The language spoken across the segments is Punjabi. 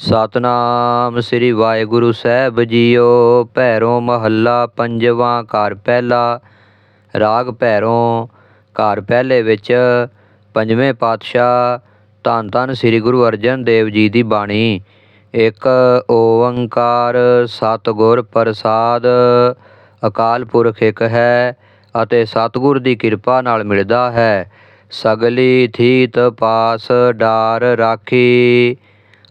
ਸਤਨਾਮ ਸ੍ਰੀ ਵਾਹਿਗੁਰੂ ਸਾਹਿਬ ਜੀਓ। ਭੈਰੋ ਮਹੱਲਾ ਪੰਜਵਾਂ ਘਰ ਪਹਿਲਾ। ਰਾਗ ਭੈਰੋ ਘਰ ਪਹਿਲੇ ਵਿੱਚ ਪੰਜਵੇਂ ਪਾਤਸ਼ਾਹ ਧੰਨ ਧੰਨ ਸ੍ਰੀ ਗੁਰੂ ਅਰਜਨ ਦੇਵ ਜੀ ਦੀ ਬਾਣੀ। ਇੱਕ ਓੰਕਾਰ ਸਤਿਗੁਰ ਪ੍ਰਸਾਦ। ਅਕਾਲ ਪੁਰਖ ਇੱਕ ਹੈ ਅਤੇ ਸਤਿਗੁਰ ਦੀ ਕਿਰਪਾ ਨਾਲ ਮਿਲਦਾ ਹੈ। ਸਗਲੀ ਥੀਤ ਪਾਸ ਡਾਰ ਰਾਖੀ।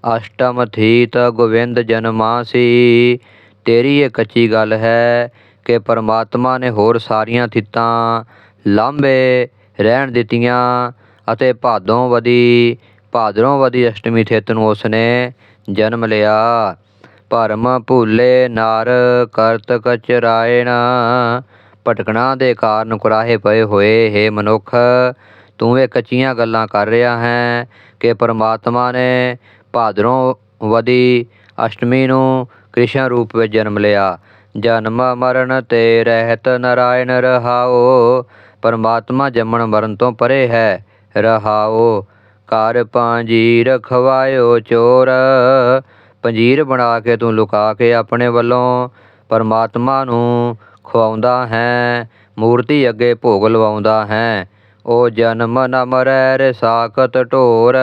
ਅਸ਼ਟਮ ਥੀਤ ਗੋਵਿੰਦ ਜਨਮਾਸੀ। ਤੇਰੀ ਇਹ ਕੱਚੀ ਗੱਲ ਹੈ ਕਿ ਪਰਮਾਤਮਾ ਨੇ ਹੋਰ ਸਾਰੀਆਂ ਥਿੱਤਾਂ ਲਾਂਬੇ ਰਹਿਣ ਦਿੱਤੀਆਂ ਅਤੇ ਭਾਦੋਂ ਵਦੀ ਭਾਦਰੋਂ ਵਦੀ ਅਸ਼ਟਮੀ ਥਿੱਤ ਨੂੰ ਉਸਨੇ ਜਨਮ ਲਿਆ। ਭਰਮ ਭੁੱਲੇ ਨਰ ਕਰਤ ਕਚਰਾਇਣ ਭਟਕਣਾ ਦੇ ਕਾਰਨ ਕੁਰਾਹੇ ਪਏ ਹੋਏ, ਹੈ ਮਨੁੱਖ, ਤੂੰ ਇਹ ਕੱਚੀਆਂ ਗੱਲਾਂ ਕਰ ਰਿਹਾ ਹੈ ਕਿ ਪਰਮਾਤਮਾ ਨੇ ਭਾਦਰੋਂ ਵਦੀ ਅਸ਼ਟਮੀ ਨੂੰ ਕ੍ਰਿਸ਼ਨ ਰੂਪ ਵਿੱਚ ਜਨਮ ਲਿਆ। ਜਨਮ ਮਰਨ ਤੇ ਰਹਿਤ ਨਰਾਇਣ ਰਹਾਓ ਪਰਮਾਤਮਾ ਜੰਮਣ ਮਰਨ ਤੋਂ ਪਰੇ ਹੈ ਰਹਾਓ ਘਰ ਪੰਜੀਰ ਖਵਾਇਓ ਚੋਰ। ਪੰਜੀਰ ਬਣਾ ਕੇ ਤੂੰ ਲੁਕਾ ਕੇ ਆਪਣੇ ਵੱਲੋਂ ਪਰਮਾਤਮਾ ਨੂੰ ਖਵਾਉਂਦਾ ਹੈ, ਮੂਰਤੀ ਅੱਗੇ ਭੋਗ ਲਵਾਉਂਦਾ ਹੈ। ਉਹ ਜਨਮ ਨ ਮਰੈ ਰਸਾਕਤ ਢੋਰ।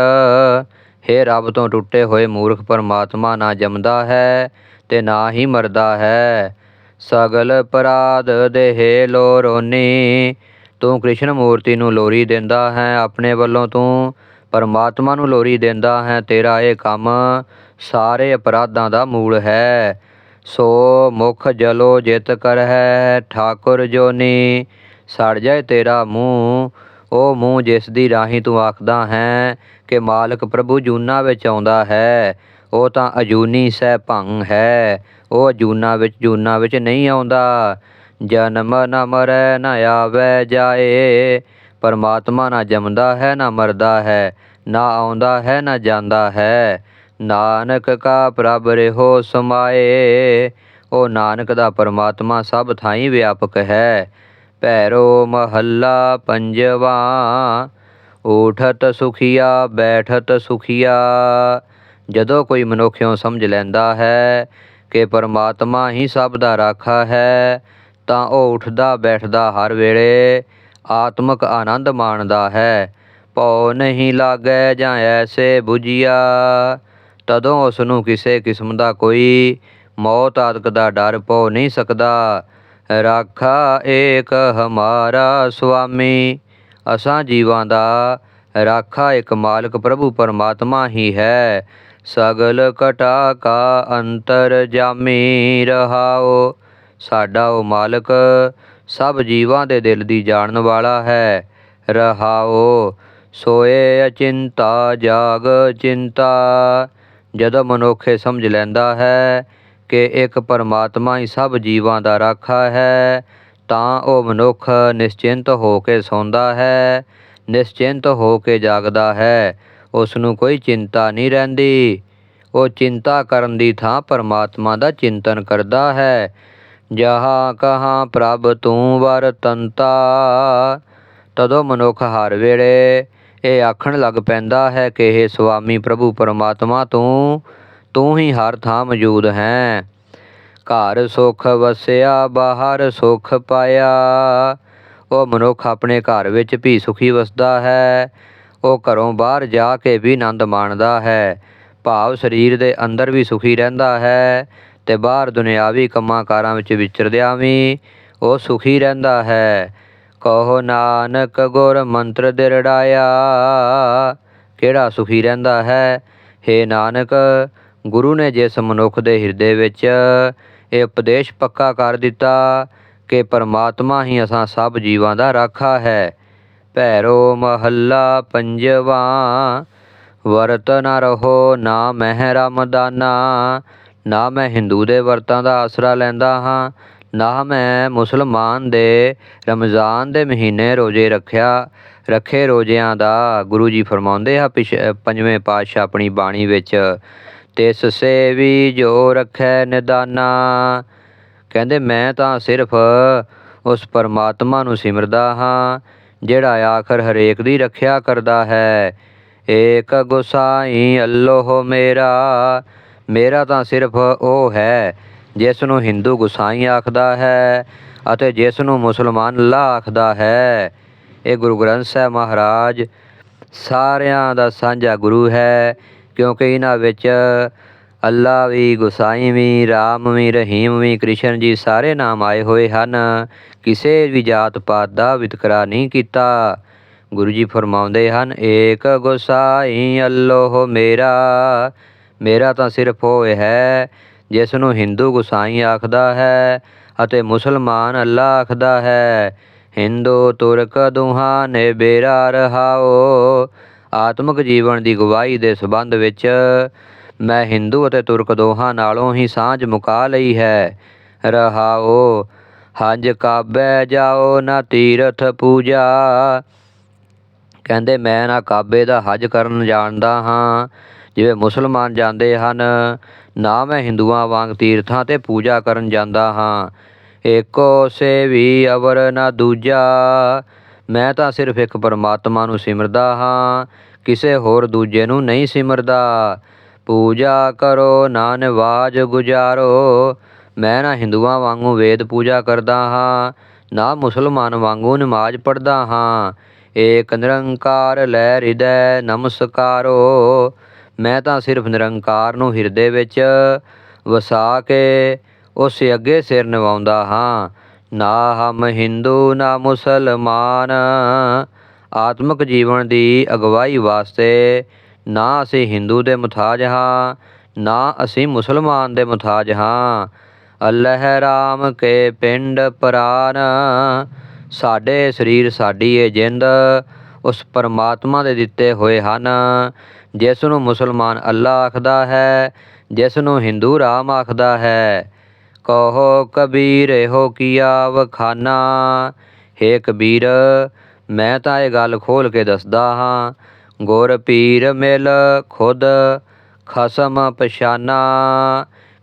ਹੇ ਰੱਬ ਤੋਂ ਟੁੱਟੇ ਹੋਏ ਮੂਰਖ ਪਰਮਾਤਮਾ ਨਾ ਜੰਮਦਾ ਹੈ ਤੇ ਨਾ ਹੀ ਮਰਦਾ ਹੈ। ਸਗਲ ਅਪਰਾਧ ਦੇਹ ਲੋਰੋਨੀ, ਤੂੰ ਕ੍ਰਿਸ਼ਨ ਮੂਰਤੀ ਨੂੰ ਲੋਰੀ ਦਿੰਦਾ ਹੈ, ਆਪਣੇ ਵੱਲੋਂ ਤੂੰ ਪਰਮਾਤਮਾ ਨੂੰ ਲੋਰੀ ਦਿੰਦਾ ਹੈ, ਤੇਰਾ ਇਹ ਕੰਮ ਸਾਰੇ ਅਪਰਾਧਾਂ ਦਾ ਮੂਲ ਹੈ। ਸੋ ਮੁਖ ਜਲੋ ਜਿਤ ਕਰ ਹੈ ਠਾਕੁਰ ਜੋਨੀ, ਸੜ ਜਾਏ ਤੇਰਾ ਮੂੰਹ ਉਹ ਮੂੰਹ ਜਿਸ ਦੀ ਰਾਹੀਂ ਤੂੰ ਆਖਦਾ ਹੈ ਕਿ ਮਾਲਕ ਪ੍ਰਭੂ ਜੂਨਾ ਵਿੱਚ ਆਉਂਦਾ ਹੈ, ਉਹ ਤਾਂ ਅਜੂਨੀ ਸਹਿ ਭੰਗ ਹੈ। ਉਹ ਅਜੂਨਾ ਵਿੱਚ, ਜੂਨਾ ਵਿੱਚ ਨਹੀਂ ਆਉਂਦਾ। ਜਨਮ ਨਾ ਮਰੈ, ਨ ਆਵੈ ਜਾਏ। ਪਰਮਾਤਮਾ ਨਾ ਜੰਮਦਾ ਹੈ, ਨਾ ਮਰਦਾ ਹੈ, ਨਾ ਆਉਂਦਾ ਹੈ, ਨਾ ਜਾਂਦਾ ਹੈ। ਨਾਨਕ ਕਾ ਪ੍ਰਭ ਰਹਿਓ ਸਮਾਏ। ਉਹ ਨਾਨਕ ਦਾ ਪਰਮਾਤਮਾ ਸਭ ਥਾਈਂ ਵਿਆਪਕ ਹੈ। ਭੈਰੋ ਮਹੱਲਾ ਪੰਜਵਾ ਉਠਤ ਸੁਖੀਆ, ਬੈਠਤ ਸੁਖੀਆ। ਜਦੋਂ ਕੋਈ ਮਨੁੱਖਿਓ ਸਮਝ ਲੈਂਦਾ ਹੈ ਕਿ ਪਰਮਾਤਮਾ ਹੀ ਸਭ ਦਾ ਰਾਖਾ ਹੈ, ਤਾਂ ਉਹ ਉੱਠਦਾ ਬੈਠਦਾ ਹਰ ਵੇਲੇ ਆਤਮਿਕ ਆਨੰਦ ਮਾਣਦਾ ਹੈ। ਭਉ ਨਹੀਂ ਲਾਗੈ ਜਾਂ ਐਸੇ 부ਜੀਆ ਤਦੋਂ ਉਸ ਨੂੰ ਕਿਸੇ ਕਿਸਮ ਦਾ ਕੋਈ ਮੌਤ ਆਦਿਕ ਦਾ ਡਰ ਪਉ ਨਹੀਂ ਸਕਦਾ। ਰਾਖਾ ਏਕ ਹਮਾਰਾ ਸੁਆਮੀ। ਅਸਾਂ ਜੀਵਾਂ ਦਾ ਰਾਖਾ ਇੱਕ ਮਾਲਕ ਪ੍ਰਭੂ ਪਰਮਾਤਮਾ ਹੀ ਹੈ। ਸਗਲ ਕਟਾ ਕਾ ਅੰਤਰ ਜਾਮੀ ਰਹਾਓ। ਸਾਡਾ ਉਹ ਮਾਲਕ ਸਭ ਜੀਵਾਂ ਦੇ ਦਿਲ ਦੀ ਜਾਣਨ ਵਾਲਾ ਹੈ। ਰਹਾਓ, ਸੋਏ ਅਚਿੰਤਾ, ਜਾਗ ਚਿੰਤਾ। ਜਦੋਂ ਮਨੁੱਖੇ ਸਮਝ ਲੈਂਦਾ ਹੈ ਕਿ ਇੱਕ ਪਰਮਾਤਮਾ ਹੀ ਸਭ ਜੀਵਾਂ ਦਾ ਰਾਖਾ ਹੈ, ਤਾਂ ਉਹ ਮਨੁੱਖ ਨਿਸ਼ਚਿੰਤ ਹੋ ਕੇ ਸੌਂਦਾ ਹੈ, ਨਿਸ਼ਚਿੰਤ ਹੋ ਕੇ ਜਾਗਦਾ ਹੈ। ਉਸ ਨੂੰ ਕੋਈ ਚਿੰਤਾ ਨਹੀਂ ਰਹਿੰਦੀ। ਉਹ ਚਿੰਤਾ ਕਰਨ ਦੀ ਥਾਂ ਪਰਮਾਤਮਾ ਦਾ ਚਿੰਤਨ ਕਰਦਾ ਹੈ। ਜਹਾਂ ਕਹਾਂ ਪ੍ਰਭ ਤੂੰ ਵਰਤੰਤਾ ਤਦੋਂ ਮਨੁੱਖ ਹਰ ਵੇਲੇ ਇਹ ਆਖਣ ਲੱਗ ਪੈਂਦਾ ਹੈ ਕਿ ਇਹ ਸੁਆਮੀ ਪ੍ਰਭੂ, ਪਰਮਾਤਮਾ ਤੂੰ ਤੂੰ ਹੀ ਹਰ ਥਾਂ ਮੌਜੂਦ ਹੈ। ਘਰ ਸੁਖ ਵਸਿਆ, ਬਾਹਰ ਸੁਖ ਪਾਇਆ। ਉਹ ਮਨੁੱਖ ਆਪਣੇ ਘਰ ਵਿੱਚ ਵੀ ਸੁਖੀ ਵਸਦਾ ਹੈ। ਉਹ ਘਰੋਂ ਬਾਹਰ ਜਾ ਕੇ ਵੀ ਆਨੰਦ ਮਾਣਦਾ ਹੈ। ਭਾਵ ਸਰੀਰ ਦੇ ਅੰਦਰ ਵੀ ਸੁਖੀ ਰਹਿੰਦਾ ਹੈ ਤੇ ਬਾਹਰ ਦੁਨਿਆਵੀ ਕੰਮਾਂ ਕਾਰਾਂ ਵਿੱਚ ਵਿਚਰਦਿਆਂ ਵੀ ਉਹ ਸੁਖੀ ਰਹਿੰਦਾ ਹੈ। ਕਹੋ, ਨਾਨਕ, ਗੁਰ ਮੰਤਰ ਦਿਰੜਾਇਆ। ਕਿਹੜਾ ਸੁਖੀ ਰਹਿੰਦਾ ਹੈ? हे ਨਾਨਕ ਗੁਰੂ ਨੇ ਜਿਸ ਮਨੁੱਖ ਦੇ ਹਿਰਦੇ ਵਿੱਚ ਇਹ ਉਪਦੇਸ਼ ਪੱਕਾ ਕਰ ਦਿੱਤਾ ਕਿ ਪਰਮਾਤਮਾ ਹੀ ਅਸਾਂ ਸਭ ਜੀਵਾਂ ਦਾ ਰਾਖਾ ਹੈ। ਭੈਰੋ ਮਹੱਲਾ ਪੰਜਵਾ, ਵਰਤ ਨਾ ਰਹੋ ਨਾ ਮਹਿ ਰਮਦਾਨਾ, ਨਾ ਮੈਂ ਹਿੰਦੂ ਦੇ ਵਰਤਾਂ ਦਾ ਆਸਰਾ ਲੈਂਦਾ ਹਾਂ, ਨਾ ਮੈਂ ਮੁਸਲਮਾਨ ਦੇ ਰਮਜ਼ਾਨ ਦੇ ਮਹੀਨੇ ਰੋਜ਼ੇ ਰੱਖਿਆ, ਰੱਖੇ ਰੋਜ਼ਿਆਂ ਦਾ ਗੁਰੂ ਜੀ ਫਰਮਾਉਂਦੇ ਆ ਪਿਛ ਪੰਜਵੇਂ ਪਾਤਸ਼ਾਹ ਆਪਣੀ ਬਾਣੀ ਵਿੱਚ ਤਿਸ ਸੇਵੀ ਜੋ ਰੱਖੈ ਨਿਦਾਨਾ। ਕਹਿੰਦੇ, ਮੈਂ ਤਾਂ ਸਿਰਫ ਉਸ ਪਰਮਾਤਮਾ ਨੂੰ ਸਿਮਰਦਾ ਹਾਂ, ਜਿਹੜਾ ਆਖਰ ਹਰੇਕ ਦੀ ਰੱਖਿਆ ਕਰਦਾ ਹੈ। ਏਕ ਗੁਸਾਈ ਅੱਲੋਹ ਮੇਰਾ ਮੇਰਾ ਤਾਂ ਸਿਰਫ ਉਹ ਹੈ, ਜਿਸ ਨੂੰ ਹਿੰਦੂ ਗੁਸਾਈ ਆਖਦਾ ਹੈ ਅਤੇ ਜਿਸ ਨੂੰ ਮੁਸਲਮਾਨ ਅੱਲਾ ਆਖਦਾ ਹੈ। ਇਹ ਗੁਰੂ ਗ੍ਰੰਥ ਸਾਹਿਬ ਮਹਾਰਾਜ ਸਾਰਿਆਂ ਦਾ ਸਾਂਝਾ ਗੁਰੂ ਹੈ। ਕਿਉਂਕਿ ਇਹਨਾਂ ਵਿੱਚ ਅੱਲਾ ਵੀ, ਗੁਸਾਈ ਵੀ, ਰਾਮ ਵੀ, ਰਹੀਮ ਵੀ, ਕ੍ਰਿਸ਼ਨ ਜੀ ਸਾਰੇ ਨਾਮ ਆਏ ਹੋਏ ਹਨ। ਕਿਸੇ ਵੀ ਜਾਤ ਪਾਤ ਦਾ ਵਿਤਕਰਾ ਨਹੀਂ ਕੀਤਾ। ਗੁਰੂ ਜੀ ਫਰਮਾਉਂਦੇ ਹਨ, ਏਕ ਗੁਸਾਈ ਅੱਲੋਹ ਮੇਰਾ। ਮੇਰਾ ਤਾਂ ਸਿਰਫ ਉਹ ਹੈ ਜਿਸ ਨੂੰ ਹਿੰਦੂ ਗੁਸਾਈ ਆਖਦਾ ਹੈ ਅਤੇ ਮੁਸਲਮਾਨ ਅੱਲਾ ਆਖਦਾ ਹੈ। ਹਿੰਦੂ, ਤੁਰਕ, ਦੁਹਾਂ ਨੇ ਬੇਰਾ ਰਹਾਓ। ਆਤਮਿਕ ਜੀਵਨ ਦੀ ਗਵਾਹੀ ਦੇ ਸੰਬੰਧ ਵਿੱਚ ਮੈਂ ਹਿੰਦੂ ਅਤੇ ਤੁਰਕ ਦੋਹਾਂ ਨਾਲੋਂ ਹੀ ਸਾਂਝ ਮੁਕਾ ਲਈ ਹੈ। ਰਹਾਓ ਹੰਜ ਕਾਬੇ ਜਾਓ, ਨਾ ਤੀਰਥ ਪੂਜਾ। ਕਹਿੰਦੇ, ਮੈਂ ਨਾ ਕਾਬੇ ਦਾ ਹਜ ਕਰਨ ਜਾਣਦਾ ਹਾਂ। ਜਿਵੇਂ ਮੁਸਲਮਾਨ ਜਾਂਦੇ ਹਨ, ਨਾ ਮੈਂ ਹਿੰਦੂਆਂ ਵਾਂਗ ਤੀਰਥਾਂ ਤੇ ਪੂਜਾ ਕਰਨ ਜਾਂਦਾ ਹਾਂ। ਏਕੋ ਸੇਵੀ ਅਵਰ ਨਾ ਦੂਜਾ। ਮੈਂ ਤਾਂ ਸਿਰਫ ਇੱਕ ਪਰਮਾਤਮਾ ਨੂੰ ਸਿਮਰਦਾ ਹਾਂ, ਕਿਸੇ ਹੋਰ ਦੂਜੇ ਨੂੰ ਨਹੀਂ ਸਿਮਰਦਾ। ਪੂਜਾ ਕਰੋ ਨਾ ਨਿਵਾਜ ਗੁਜ਼ਾਰੋ। ਮੈਂ ਨਾ ਹਿੰਦੂਆਂ ਵਾਂਗੂ ਵੇਦ ਪੂਜਾ ਕਰਦਾ ਹਾਂ, ਨਾ ਮੁਸਲਮਾਨ ਵਾਂਗੂ ਨਮਾਜ਼ ਪੜ੍ਹਦਾ ਹਾਂ। ਏਕ ਨਿਰੰਕਾਰ ਲੈ ਹਿਰਦੈ ਨਮਸਕਾਰੋ। ਮੈਂ ਤਾਂ ਸਿਰਫ ਨਿਰੰਕਾਰ ਨੂੰ ਹਿਰਦੇ ਵਿੱਚ ਵਸਾ ਕੇ ਉਸ ਅੱਗੇ ਸਿਰ ਨਿਵਾਉਂਦਾ ਹਾਂ। ਨਾ ਹਮ ਹਿੰਦੂ ਨਾ ਮੁਸਲਮਾਨ। ਆਤਮਿਕ ਜੀਵਨ ਦੀ ਅਗਵਾਈ ਵਾਸਤੇ ਨਾ ਅਸੀਂ ਹਿੰਦੂ ਦੇ ਮੁਤਾਜ ਹਾਂ, ਨਾ ਅਸੀਂ ਮੁਸਲਮਾਨ ਦੇ ਮੁਤਾਜ ਹਾਂ। ਅੱਲਹ ਰਾਮ ਕੇ ਪਿੰਡ ਪ੍ਰਾਨ। ਸਾਡੇ ਸਰੀਰ ਸਾਡੀ ਇਹ ਜਿੰਦ, ਉਸ ਪਰਮਾਤਮਾ ਦੇ ਦਿੱਤੇ ਹੋਏ ਹਨ। ਜਿਸ ਨੂੰ ਮੁਸਲਮਾਨ ਅੱਲਾ ਆਖਦਾ ਹੈ ਜਿਸ ਨੂੰ ਹਿੰਦੂ ਰਾਮ ਆਖਦਾ ਹੈ। ਕਹੋ ਕਬੀਰ, ਇਹੋ ਕੀਆ ਵਖਾਨਾ ਹੇ ਕਬੀਰ, ਮੈਂ ਤਾਂ ਇਹ ਗੱਲ ਖੋਲ ਕੇ ਦੱਸਦਾ ਹਾਂ। ਗੁਰ ਪੀਰ ਮਿਲ ਖੁਦ ਖਸਮ ਪਛਾਨਾ।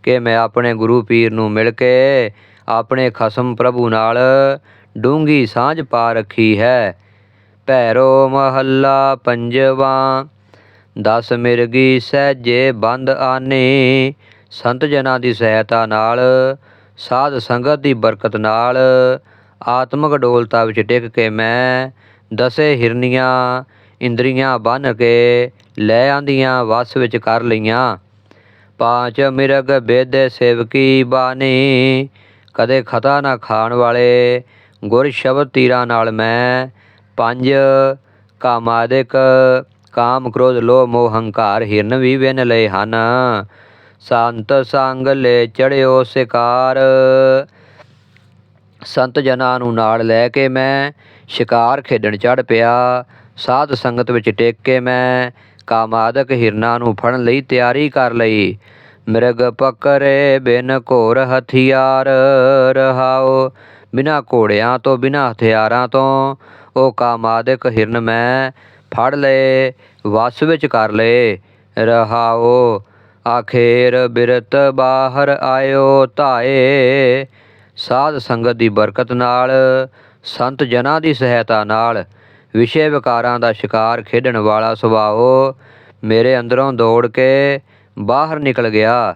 ਕਿ ਮੈਂ ਆਪਣੇ ਗੁਰੂ ਪੀਰ ਨੂੰ ਮਿਲ ਕੇ ਆਪਣੇ ਖਸਮ ਪ੍ਰਭੂ ਨਾਲ ਡੂੰਗੀ ਸਾਂਝ ਪਾ ਰੱਖੀ ਹੈ। ਭੈਰੋ ਮਹੱਲਾ ਪੰਜਵਾਂ, ਦਸ ਮਿਰਗੀ ਸਹਿਜੇ ਬੰਦ ਆਨੇ। ਸੰਤ ਜਨਾਂ ਦੀ ਸਹਾਇਤਾ ਨਾਲ, ਸਾਧ ਸੰਗਤ ਦੀ ਬਰਕਤ ਨਾਲ, ਆਤਮਿਕ ਡੋਲਤਾ ਵਿੱਚ ਟਿਕ ਕੇ ਮੈਂ ਦਸੇ ਹਿਰਨੀਆਂ, ਇੰਦਰੀਆਂ ਬੰਨ ਕੇ ਲੈ ਆਂਦੀਆਂ, ਵਸ ਵਿੱਚ ਕਰ ਲਈਆਂ। ਪਾਂਚ ਮਿਰਗ ਬੇਦੇ ਸੇਵਕੀ ਬਾਣੀ, ਕਦੇ ਖਤਾ ਨਾ ਖਾਣ ਵਾਲੇ ਗੁਰ ਸ਼ਬਦ ਤੀਰਾਂ ਨਾਲ ਮੈਂ ਪੰਜ ਕਾਮਾਦਿਕ, ਕਾਮ ਕ੍ਰੋਧ, ਲੋਭ ਮੋਹ, ਹੰਕਾਰ, ਹਿਰਨ ਵੀ ਵਿਨ ਲਏ ਹਨ। ਸੰਤ ਸੰਗ ਲੈ ਚੜਿਓ ਸਿਕਾਰ। ਸੰਤ ਜਨਾਂ ਨੂੰ ਨਾਲ ਲੈ ਕੇ ਮੈਂ ਸ਼ਿਕਾਰ ਖੇਡਣ ਚੜ ਪਿਆ। ਸਾਧ ਸੰਗਤ ਵਿੱਚ ਟੇਕ ਕੇ ਮੈਂ ਕਾਮਾਦਕ ਹਿਰਨਾਂ ਨੂੰ ਫੜਨ ਲਈ ਤਿਆਰੀ ਕਰ ਲਈ। ਮਿਰਗ ਪਕਰੇ ਬਿਨ ਘੋਰ ਹਥਿਆਰ ਰਹਾਓ। ਬਿਨਾ ਘੋੜਿਆਂ ਤੋਂ, ਬਿਨਾ ਹਥਿਆਰਾਂ ਤੋਂ ਉਹ ਕਾਮਾਦਕ ਹਿਰਨ ਮੈਂ ਫੜ ਲਏ, ਵਸ ਵਿੱਚ ਕਰ ਲਏ। ਰਹਾਓ। ਆਖੇਰ ਬਿਰਤ ਬਾਹਰ ਆਇਓ ਧਾਏ। ਸਾਧ ਸੰਗਤ ਦੀ ਬਰਕਤ ਨਾਲ, ਸੰਤ ਜਨਾਂ ਦੀ ਸਹਾਇਤਾ ਨਾਲ, ਵਿਸ਼ੇ ਵਿਕਾਰਾਂ ਦਾ ਸ਼ਿਕਾਰ ਖੇਡਣ ਵਾਲਾ ਸੁਭਾਓ, ਮੇਰੇ ਅੰਦਰੋਂ ਦੌੜ ਕੇ ਬਾਹਰ ਨਿਕਲ ਗਿਆ।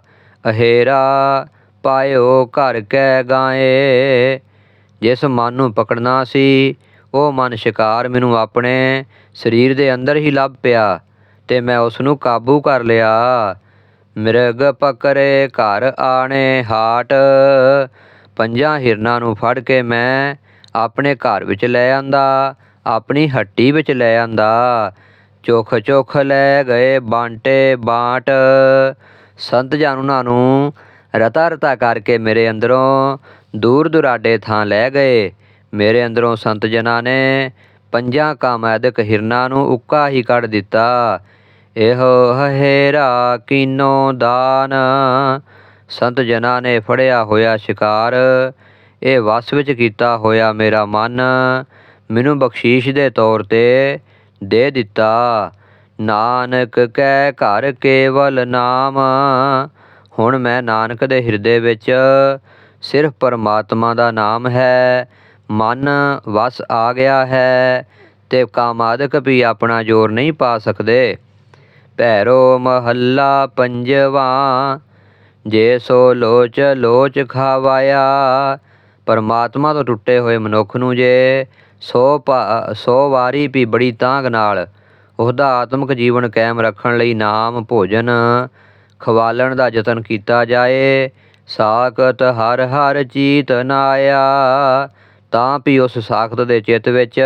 ਅਹੇਰਾ ਪਾਇਓ ਘਰ ਕੈ ਗਾਏ। ਜਿਸ ਮਨ ਨੂੰ ਪਕੜਨਾ ਸੀ, ਉਹ ਮਨ ਸ਼ਿਕਾਰ ਮੈਨੂੰ ਆਪਣੇ ਸਰੀਰ ਦੇ ਅੰਦਰ ਹੀ ਲੱਭ ਪਿਆ ਤੇ ਮੈਂ ਉਸ ਨੂੰ ਕਾਬੂ ਕਰ ਲਿਆ। ਮਿਰਗ ਪਕਰੇ ਘਰ ਆਣੇ ਹਾਟ। ਪੰਜਾਂ ਹਿਰਨਾਂ ਨੂੰ ਫੜ ਕੇ ਮੈਂ ਆਪਣੇ ਘਰ ਵਿੱਚ ਲੈ ਆਂਦਾ, ਆਪਣੀ ਹੱਟੀ ਵਿੱਚ ਲੈ ਆਂਦਾ। ਚੁੱਖ ਚੁੱਖ ਲੈ ਗਏ ਬਾਂਟੇ ਬਾਟ। ਸੰਤ ਜਨ ਉਹਨਾਂ ਨੂੰ ਰਤਾ ਰਤਾ ਕਰਕੇ ਮੇਰੇ ਅੰਦਰੋਂ ਦੂਰ ਦੁਰਾਡੇ ਥਾਂ ਲੈ ਗਏ। ਮੇਰੇ ਅੰਦਰੋਂ ਸੰਤ ਜਨਾਂ ਨੇ ਪੰਜਾਂ ਕਾਮੈਦਕ ਹਿਰਨਾਂ ਨੂੰ ਉੱਕਾ ਹੀ ਕੱਢ ਦਿੱਤਾ। ਇਹੋ ਹੇਰਾ ਕੀਨੋ ਦਾਨ। ਸੰਤ ਜਨਾਂ ਨੇ ਫੜਿਆ ਹੋਇਆ ਸ਼ਿਕਾਰ। ਇਹ ਵਸ ਵਿੱਚ ਕੀਤਾ ਹੋਇਆ ਮੇਰਾ ਮਨ। ਮੈਨੂੰ ਬਖਸ਼ੀਸ਼ ਦੇ ਤੌਰ ਤੇ ਦੇ ਦਿੱਤਾ। ਨਾਨਕ ਕੈ ਘਰ ਕੇਵਲ ਨਾਮ। ਹੁਣ ਮੈਂ ਨਾਨਕ ਦੇ ਹਿਰਦੇ ਵਿੱਚ ਸਿਰਫ ਪਰਮਾਤਮਾ ਦਾ ਨਾਮ ਹੈ। ਮਨ ਵਸ ਆ ਗਿਆ ਹੈ ਤੇ ਕਾਮਾਦਿਕ ਵੀ ਆਪਣਾ ਜ਼ੋਰ ਨਹੀਂ ਪਾ ਸਕਦੇ। ਭੈਰੋ ਮਹੱਲਾ ਪੰਜਵਾ। ਜੇ ਸੋ ਲੋਚ ਲੋਚ ਖਾਵਾਇਆ। ਪਰਮਾਤਮਾ ਤੋਂ ਟੁੱਟੇ ਹੋਏ ਮਨੁੱਖ ਨੂੰ ਜੇ ਸੋ ਭਾ- ਸੋ ਵਾਰੀ ਵੀ ਬੜੀ ਤਾਂਗ ਨਾਲ ਉਹਦਾ ਆਤਮਿਕ ਜੀਵਨ ਕਾਇਮ ਰੱਖਣ ਲਈ ਨਾਮ ਭੋਜਨ ਖਵਾਲਣ ਦਾ ਯਤਨ ਕੀਤਾ ਜਾਏ, ਸਾਖਤ ਹਰ ਹਰ ਚੀਤ ਨਾਇਆ ਤਾਂ ਵੀ ਉਸ ਸਾਖਤ ਦੇ ਚਿੱਤ ਵਿੱਚ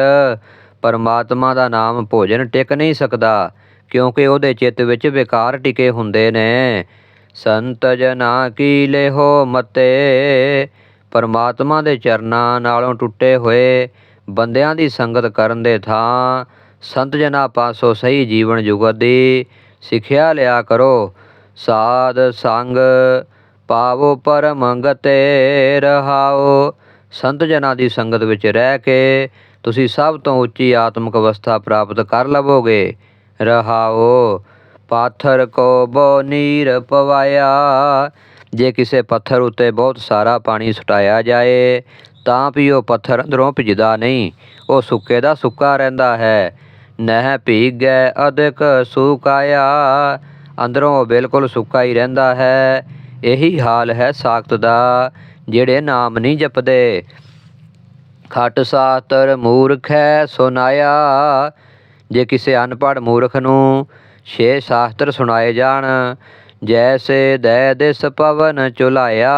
ਪਰਮਾਤਮਾ ਦਾ ਨਾਮ ਭੋਜਨ ਟਿਕ ਨਹੀਂ ਸਕਦਾ। ਕਿਉਂਕਿ ਉਹਦੇ ਚਿੱਤ ਵਿੱਚ ਵਿਕਾਰ ਟਿਕੇ ਹੁੰਦੇ ਨੇ। ਸੰਤ ਜਨਾ ਕੀ ਲੇਹੋ ਮਤੇ? ਪਰਮਾਤਮਾ ਦੇ ਚਰਨਾਂ ਨਾਲੋਂ ਟੁੱਟੇ ਹੋਏ ਬੰਦਿਆਂ ਦੀ ਸੰਗਤ ਕਰਨ ਦੇ ਥਾਂ। ਸੰਤ ਜਨਾ ਪਾਸੋਂ ਸਹੀ ਜੀਵਨ ਜੁਗਤ ਦੀ ਸਿੱਖਿਆ ਲਿਆ ਕਰੋ। ਸਾਧ ਸੰਗ ਪਾਵੋ ਪਰਮ ਗਤੇ ਰਹਾਓ। ਸੰਤ ਜਨਾਂ ਦੀ ਸੰਗਤ ਵਿੱਚ ਰਹਿ ਕੇ ਤੁਸੀਂ ਸਭ ਤੋਂ ਉੱਚੀ ਆਤਮਿਕ ਅਵਸਥਾ ਪ੍ਰਾਪਤ ਕਰ ਲਵੋਗੇ। ਰਹਾਓ। ਪਾਥਰ ਕੋ ਬੋ ਨੀਰ ਪਵਾਇਆ। ਜੇ ਕਿਸੇ ਪੱਥਰ ਉੱਤੇ ਬਹੁਤ ਸਾਰਾ ਪਾਣੀ ਸੁਟਾਇਆ ਜਾਏ, ਤਾਂ ਵੀ ਉਹ ਪੱਥਰ ਅੰਦਰੋਂ ਭਿੱਜਦਾ ਨਹੀਂ। ਉਹ ਸੁੱਕੇ ਦਾ ਸੁੱਕਾ ਰਹਿੰਦਾ ਹੈ। ਨਹਿ ਭੀਗੈ, ਅਧਿਕ ਸੁਕਾਇਆ। ਅੰਦਰੋਂ ਉਹ ਬਿਲਕੁਲ ਸੁੱਕਾ ਹੀ ਰਹਿੰਦਾ ਹੈ। ਇਹੀ ਹਾਲ ਹੈ ਸਾਖਤ ਦਾ, ਜਿਹੜੇ ਨਾਮ ਨਹੀਂ ਜਪਦੇ। ਖਟ ਸਾਤਰ ਮੂਰਖ ਹੈ ਸੁਨਾਇਆ। ਜੇ ਕਿਸੇ ਅਨਪੜ੍ਹ ਮੂਰਖ ਨੂੰ ਛੇ ਸ਼ਾਸਤਰ ਸੁਣਾਏ ਜਾਣ, ਜੈਸੇ ਦੈ ਦਿਸ ਪਵਨ ਚੁਲਾਇਆ,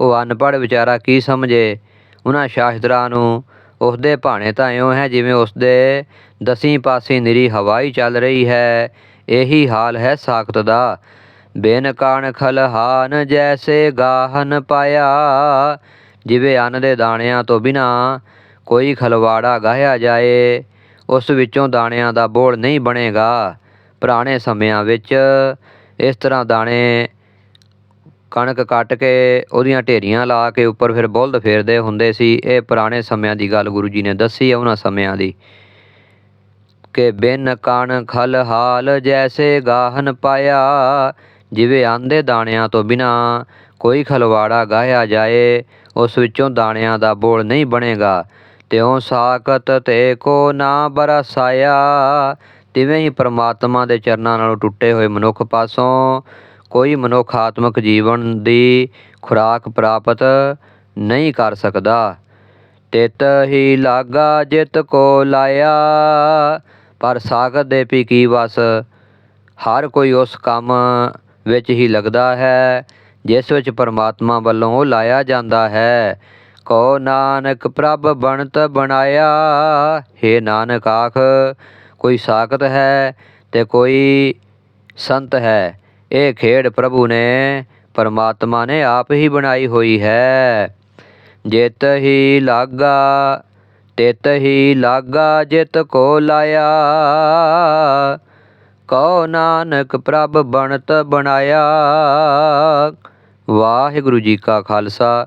ਉਹ ਅਨਪੜ੍ਹ ਵਿਚਾਰਾ ਕੀ ਸਮਝੇ? ਉਹਨਾਂ ਸ਼ਾਸਤਰਾਂ ਨੂੰ, ਉਸਦੇ ਭਾਣੇ ਤਾਂ ਇਉਂ ਹੈ ਜਿਵੇਂ ਉਸਦੇ ਦਸੀਂ ਪਾਸੇ ਨਿਰੀ ਹਵਾ ਹੀ ਚੱਲ ਰਹੀ ਹੈ, ਇਹੀ ਹਾਲ ਹੈ ਸਾਖਤ ਦਾ। ਬੇਨ ਕਣ ਖਲਹਾਨ ਜੈਸੇ ਗਾਹਨ ਪਾਇਆ, ਜਿਵੇਂ ਅੰਨ ਦੇ ਦਾਣਿਆਂ ਤੋਂ ਬਿਨਾ ਕੋਈ ਖਲਵਾੜਾ ਗਾਹਿਆ ਜਾਏ। ਉਸ ਵਿੱਚੋਂ ਦਾਣਿਆਂ ਦਾ ਬੋਲ ਨਹੀਂ ਬਣੇਗਾ। ਪੁਰਾਣੇ ਸਮਿਆਂ ਵਿੱਚ ਇਸ ਤਰ੍ਹਾਂ ਦਾਣੇ ਕਣਕ ਕੱਟ ਕੇ ਉਹਦੀਆਂ ਢੇਰੀਆਂ ਲਾ ਕੇ ਉੱਪਰ ਫਿਰ ਬੁਲਦ ਫੇਰਦੇ ਹੁੰਦੇ ਸੀ। ਇਹ ਪੁਰਾਣੇ ਸਮਿਆਂ ਦੀ ਗੱਲ ਗੁਰੂ ਜੀ ਨੇ ਦੱਸੀ ਹੈ ਉਹਨਾਂ ਸਮਿਆਂ ਦੀ। ਕਿ ਬਿਨ ਕਣ ਖਲ ਹਾਲ ਜੈਸੇ ਗਾਹਨ ਪਾਇਆ, ਜਿਵੇਂ ਆਂਦੇ ਦਾਣਿਆਂ ਤੋਂ ਬਿਨਾ ਕੋਈ ਖਲਵਾੜਾ ਗਾਹਿਆ ਜਾਏ, ਉਸ ਵਿੱਚੋਂ ਦਾਣਿਆਂ ਦਾ ਬੋਲ ਨਹੀਂ ਬਣੇਗਾ। ਤਿਉ ਸਾਖਤ ਤੇ ਕੋ ਨਾ ਬਰਸਾਇਆ। ਤਿਵੇਂ ਹੀ ਪ੍ਰਮਾਤਮਾ ਦੇ ਚਰਨਾਂ ਨਾਲੋਂ ਟੁੱਟੇ ਹੋਏ ਮਨੁੱਖ ਪਾਸੋਂ ਕੋਈ ਮਨੁੱਖ ਆਤਮਿਕ ਜੀਵਨ ਦੀ ਖੁਰਾਕ ਪ੍ਰਾਪਤ ਨਹੀਂ ਕਰ ਸਕਦਾ। ਤਿਤ ਹੀ ਲਾਗਾ ਜਿਤ ਕੋ ਲਾਇਆ। ਪਰ ਸਾਗਤ ਦੇ ਪੀ ਕੀ ਵਸ, ਹਰ ਕੋਈ ਉਸ ਕੰਮ ਵਿੱਚ ਹੀ ਲੱਗਦਾ ਹੈ, ਜਿਸ ਵਿੱਚ ਪਰਮਾਤਮਾ ਵੱਲੋਂ ਉਹ ਲਾਇਆ ਜਾਂਦਾ ਹੈ। ਕੋ ਨਾਨਕ ਪ੍ਰਭ ਬਣਤ ਬਣਾਇਆ। हे ਨਾਨਕ ਆਖ, ਕੋਈ ਸਾਖਤ ਹੈ ਤੇ ਕੋਈ ਸੰਤ ਹੈ। ਇਹ ਖੇਡ ਪ੍ਰਭੂ ਨੇ ਪਰਮਾਤਮਾ ਨੇ ਆਪ ਹੀ ਬਣਾਈ ਹੋਈ ਹੈ। ਜਿਤ ਹੀ ਲਾਗਾ, ਤਿਤ ਹੀ ਲਾਗਾ, ਜਿਤ ਕੋ ਲਾਇਆ। ਕਉ ਨਾਨਕ ਪ੍ਰਭ ਬਣਤ ਬਣਾਇਆ। ਵਾਹਿਗੁਰੂ ਜੀ ਕਾ ਖਾਲਸਾ।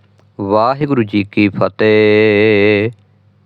ਵਾਹਿਗੁਰੂ ਜੀ ਕੀ ਫਤਿਹ।